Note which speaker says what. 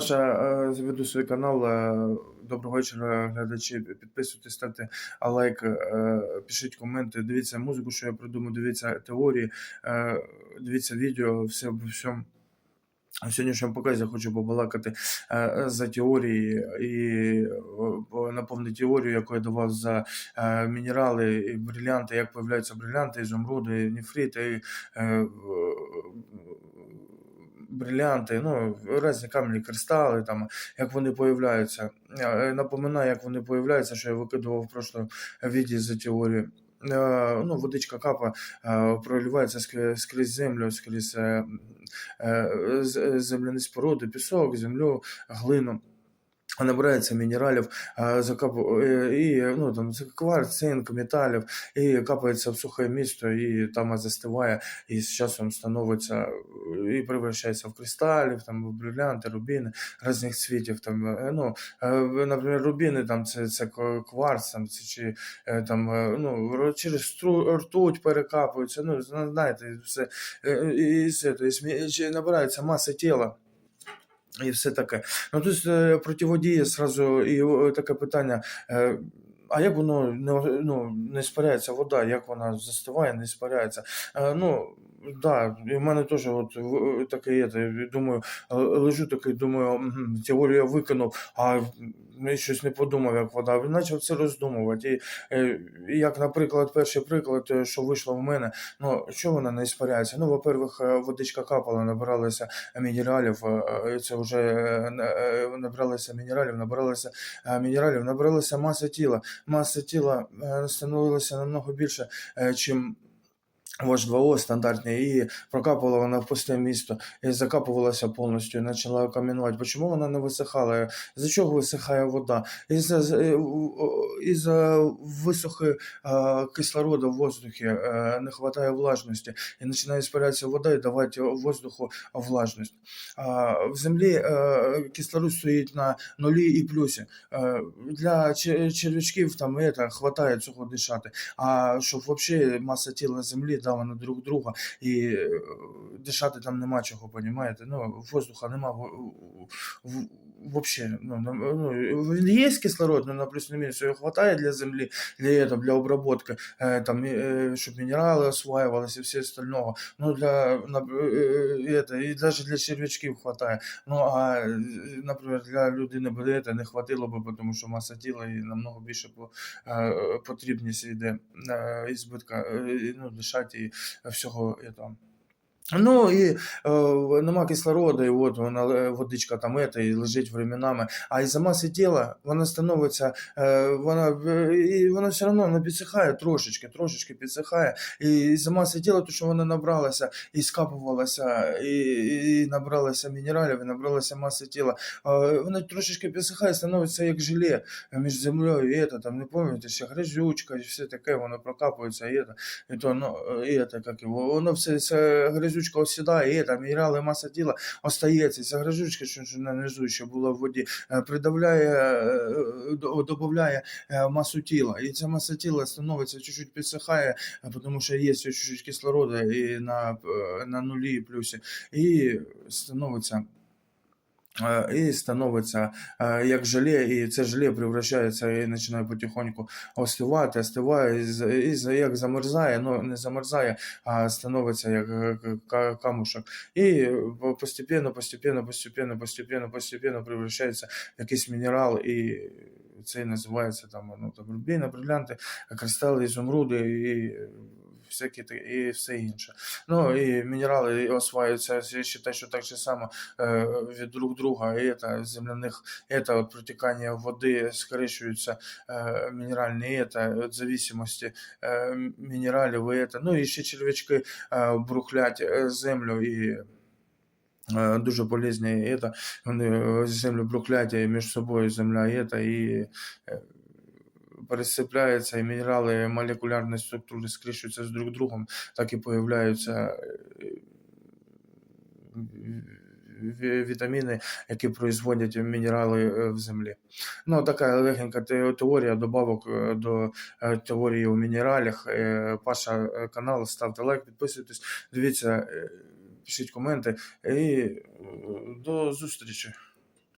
Speaker 1: Саша, е, заведу свій канал. е, Доброго вечора, глядачі. Підписуйтесь, ставте лайк, е, пишіть коменти, дивіться музику, що я придумав, дивіться теорії, дивіться відео, все обо всьому. В сьогоднішньому показі я хочу побалакати за теорії і наповнити теорію, яку я давав за мінерали і брилянти, як появляються брилянти, ізумруди, нефрити, е, ну, різні камені, кристали, там, як вони появляються. Е, Напоминаю, як вони появляються, що я викидував в прошлому відео за теорію. Е, Ну, водичка капа е, проливається ск- скрізь землю, скрізь е, е, земляні споруди, пісок, землю, глину. Набирається мінералів, е, е, і ну там кварц, цинк, металів, і капається в сухе місто, і там застиває, і з часом становиться е, і превращається в кристалів, там в брилянти, рубіни різних цвітів. Там ну наприклад, рубіни там це, це кварц, там це чи там ну через стру- ртуть перекапуються. Ну знаєте, все і, і то есть, чи набирається маса тіла. І все таке. Ну тут е, противодіє сразу і таке питання. Е, а як воно не, ну, не спаряється вода, як вона застиває, не спаряється? Е, ну, да, і в мене теж от таке є. Думаю, е, лежу такий, думаю, теорію я виконав, а я щось не подумав, як вода. Він почав це роздумувати. І, е, як, наприклад, перший приклад, е, що вийшло в мене, ну що вона не спаряється? Ну, во-первых, е, водичка капала, набиралася мінералів, е, е, це вже е, на- е, набралися мінералів, набралися е, мінералів, набралася маса тіла. Маса тіла е, становилася намного більше, е, чим ваш 2О стандартний, і прокапувала вона в пусте місто, і закапувалася повністю, і почала камінувати. Чому вона не висихала? За чого висихає вода? Із-за е, із-за висохи е, кислороду в воздухі, е, не вистачає влажності, і починає спирятися вода і давати воздуху влажність. А, В землі е, кислород стоїть на нулі і плюсі. Е, Для червячків там хватає цього дишати. А щоб взагалі маса тіла землі на друг друга і е, дишати там нема чого, понімаєте? Ну, воздуха нема Вообще, ну, ну, ну, він є кислород, ну, на плюс на мінус, його хватає для землі, для, этого, для обработки, е, там, е, щоб мінерали осваювалися і все остального. Ну, для, на, е, е, это, і навіть для червячків хватає. Ну, а, е, наприклад, для людини би это не хватило б, тому що маса тіла і намного більше по, е, потрібність йде е, і збитка, е, і, ну, дишати і всього этого. Ну і е, нема кислороду, і от вона е, водичка там ета, і лежить временами. А із-за маси тіла вона становиться, е, вона, е, і вона все одно не підсихає трошечки, трошечки підсихає. І із-за маси тіла, то що вона набралася і скапувалася, і, і набралася мінералів, і набралася маси тіла. Е, вона трошечки підсихає, становиться як желе між землею і это, там, не пам'ятаєте, ще грязючка, і все таке, воно прокапується, і, это, і то, ну, і это, як його, воно все, це грязючка осідає, там это, мінерали, маса тіла остається, ця грязючка, що, що на низу ще була в воді, е, придавляє, е, додає е, масу тіла, і ця маса тіла становиться, чуть-чуть підсихає, е, тому що є чуть-чуть кислорода і на, е, на нулі і плюсі, і становиться Е, і становиться е, як желе, і це желе превращається і починає потихоньку з- і з- як замерзає, ну не замерзає, а становиться як е, камушок. І по- постепенно, постепенно, постепенно, постепенно, постепенно превращається в якийсь мінерал, і це називається там, ну, там рубіни, брилянти, кристали, ізумруди і всякі та- і все інше. Ну і мінерали осваюються, я вважаю, що так же само е, від друг друга, і это, земляних, это от протікання води скоричуються е, мінеральні, і это от зависимості е, м- мінералів, і это. ну і ще червячки е, брухлять е, землю і е, дуже полезні, і это, вони е, землю брухлять і між собою земля, і это, і е, пересипляються, і мінерали молекулярної структури скрещуються з друг другом, так і появляються е, вітаміни, які производять мінерали е, в землі. Ну, така легенька теорія, добавок е, до теорії у мінералях. Паша канал, ставте лайк, підписуйтесь, дивіться, пишіть коменти і до зустрічі.